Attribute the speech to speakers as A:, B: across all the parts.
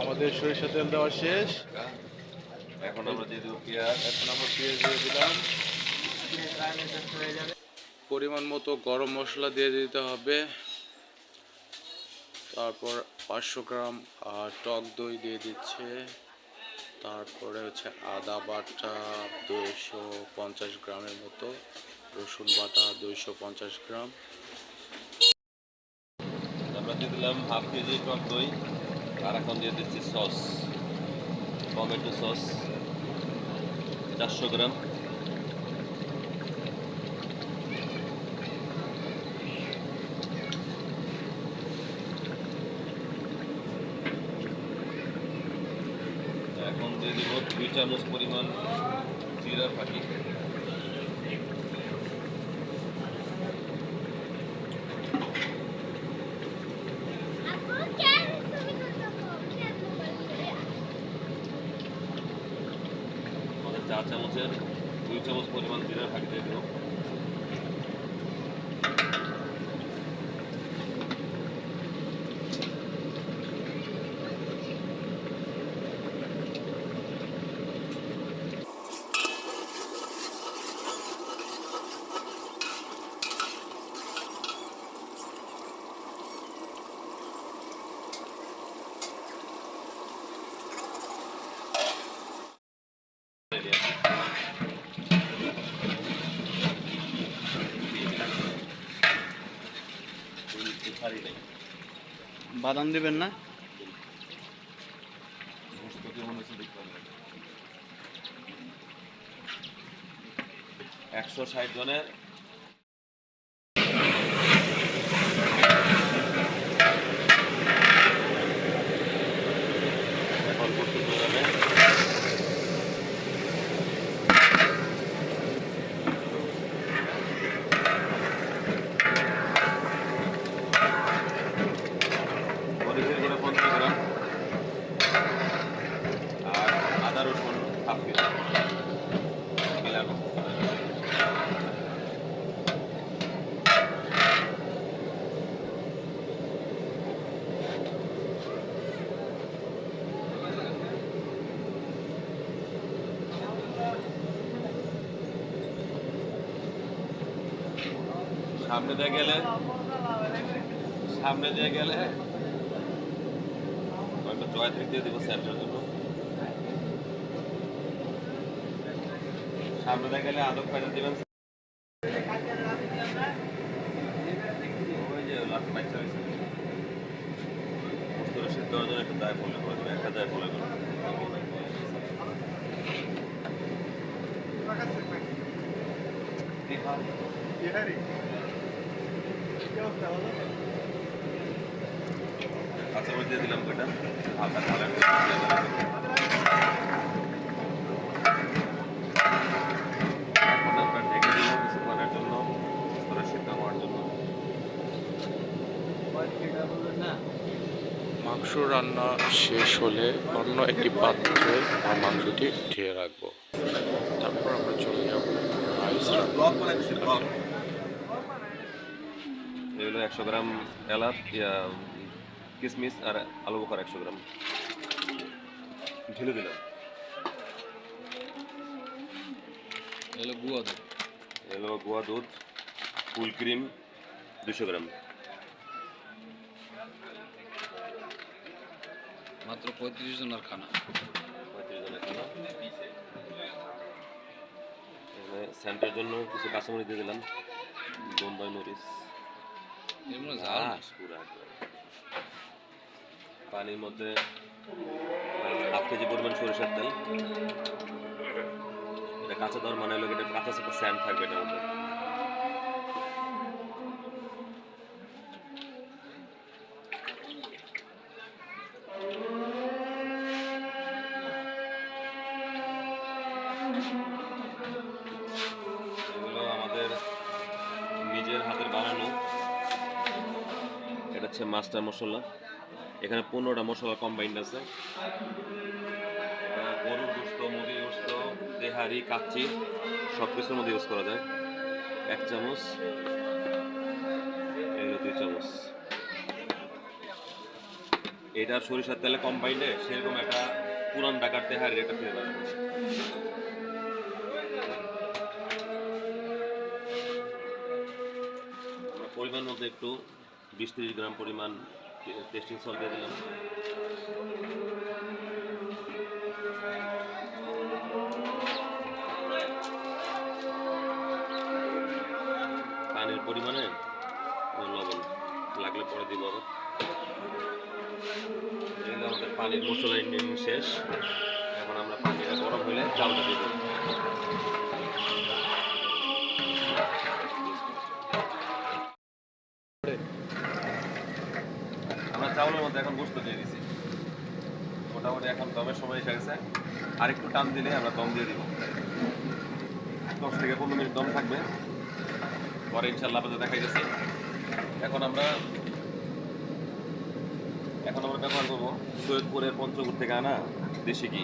A: আমাদের সরিষা তেল দেওয়া শেষ।
B: এখন আমরা পেঁয়াজ।
A: এখন আমরা দিয়ে দিলাম। পরিমাণ মতো গরম মশলা দিয়ে দিতে হবে। তারপর পাঁচশো গ্রাম টক দই দিয়ে দিচ্ছে। তারপরে হচ্ছে আদা বাটা দুশো পঞ্চাশ গ্রামের মতো। রসুন বাটা দুইশো পঞ্চাশ গ্রাম।
B: আমরা দিয়ে দিলাম হাফ কেজি টক দই, আর এখন দিয়ে দিচ্ছি সস, টমেটো সস, চারশো গ্রাম। এখন দিয়ে দিব দুই চামচ পরিমাণ জিরা ফাঁকি চামচের দুই চামচ পরিমাণ জিরা ফাঁকি দিয়ে দেবো।
A: বাদাম দিবেন না?
B: একশো ষাট জনের এখন প্রস্তুত হয়ে যাবে মরিচের গুঁড়ো পঞ্চাশ গ্রাম আর আদা রসুন হাফ কেজি মিলানো সামনে দিয়ে গেলে? সামনে দিয়ে গেলে? জয়ত্রিক দিয়ে দেবো স্যান্ডের জন্য। সামনে দিয়ে গেলে আদব খাইতে দিবেন একটা দায় একটা দায় কস্তুরে জন্য
A: মাংস রান্না শেষ হলে অন্য একটি পাত্রে মাংসটি ঢেলে রাখব। তারপর আমরা চলে যাব রাইস রান্না
B: এগুলো একশো গ্রাম এলাচ ইয়া, কিশমিশ আর আলু বোখার একশো গ্রাম। ঢেলে দিলাম।
A: এলো গুয়া দুধ।
B: এগুলো গোয়া দুধ ফুল ক্রিম দুশো গ্রাম।
A: মাত্র পঁয়ত্রিশ জনের খানা।
B: পঁয়ত্রিশ জনের খানা। এখানে স্যান্টের জন্য কিছু কাঁচামরিচ দিয়ে দিলাম বোম্বাই মরিচ। পানির মধ্যে হাফ কেজি পরিমাণ সরিষার তেল এটা কাঁচা দেওয়ার মানে হলো এটা কাঁচা সাথে স্যান্ড থাকবে এটার মধ্যে এগুলো হচ্ছে মাস্টার মশলা। এখানে পনেরোটা মশলা কম্বাইন্ড আছে। গরুর গোস্ত মুরগির গোস্ত তেহারি কাচ্চি সব কিছুর মধ্যে ইউজ করা যায়। এক চামচ এগুলো দুই চামচ। এটা সরিষার তেলে কম্বাইন্ডে সেরকম একটা পুরান ডাকার তেহারির একটা ফ্লেভার পরিমাণ মধ্যে একটু বিশ তিরিশ গ্রাম পরিমাণ টেস্টিং সল্ট দিয়ে দিলাম। পানির পরিমাণে লবণ লাগলে পরে দিব আমাদের পানির মশলা শেষ। এখন আমরা পানিটা গরম হলে চালটা দেবো। মধ্যে এখন গোস্ত দিয়ে দিছি। মোটামুটি এখন দমের সময় এসে গেছে। আর একটু টান দিলে আমরা দম দিয়ে দিব। দশ থেকে পনেরো মিনিট দম থাকবে। পরে ইনশাল্লাহ দেখাই যাচ্ছে এখন আমরা এখন আমরা ব্যবহার করব সৈয়দপুরের পঞ্চপুর থেকে আনা দেশি ঘি।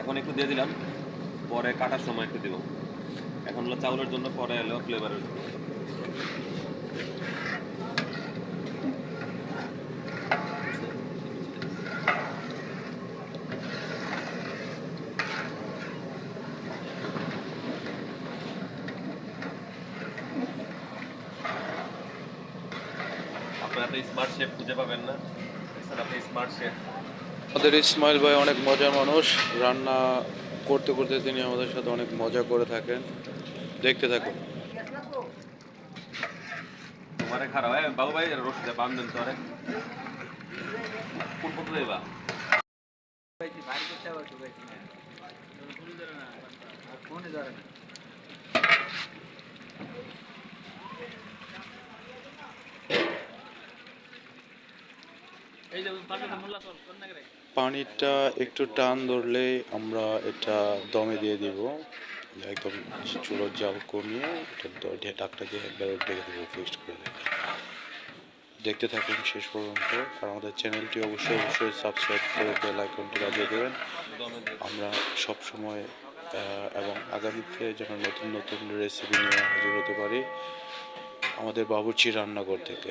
B: এখন একটু দিয়ে দিলাম। পরে কাটার সময় একটু দিব। এখন হলো চাউলের জন্য পরে এলো ফ্লেভারের জন্য। স্মার্ট শেফ খুঁজে পাবেন না। আপনি স্মার্ট শেফ
A: আমাদের ইসমাইল ভাই অনেক মজার মানুষ। রান্না করতে করতে তিনি আমাদের সাথে অনেক মজা করে থাকেন। দেখতে থাকুন।
B: তোমারে খারাপ। হয় বাবু ভাই রসিদে দেন আরে। কোন পথে দেবা
C: পাইছি, বাড়ি করতে আবার তো পাইছি না। ধরে না, আর ফোনই ধরে না। এই যে পাশে মোল্লা চল কোন না রে
A: পানিটা একটু টান ধরলে আমরা এটা দমে দিয়ে দিব। একদম চুলোর জাল কমিয়ে এটা ঢাকটা দিয়ে একবার ঢেকে দেবো ফিক্সড করে দেখতে থাকুন শেষ পর্যন্ত। আর আমাদের চ্যানেলটি অবশ্যই অবশ্যই সাবস্ক্রাইব করে বেল আইকনটি বাজিয়ে দেবেন। আমরা সব সময় এবং আগামীতে যেন নতুন নতুন রেসিপি নিয়ে হাজির হতে পারি আমাদের বাবুর্চি রান্নাঘর থেকে।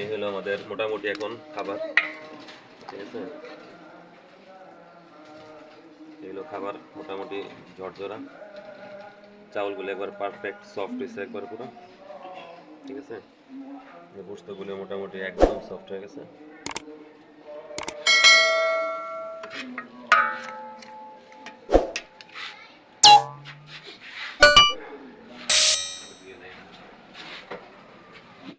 B: এই হলো আমাদের মোটামুটি এখন খাবার। ঠিক আছে? এগুলো খাবার, মোটামুটি ঝরঝরা। চাউলগুলো একবার পারফেক্ট সফট হয়েছে একবার পুরো। ঠিক আছে? গোস্তগুলো মোটামুটি একদম সফট হয়ে গেছে।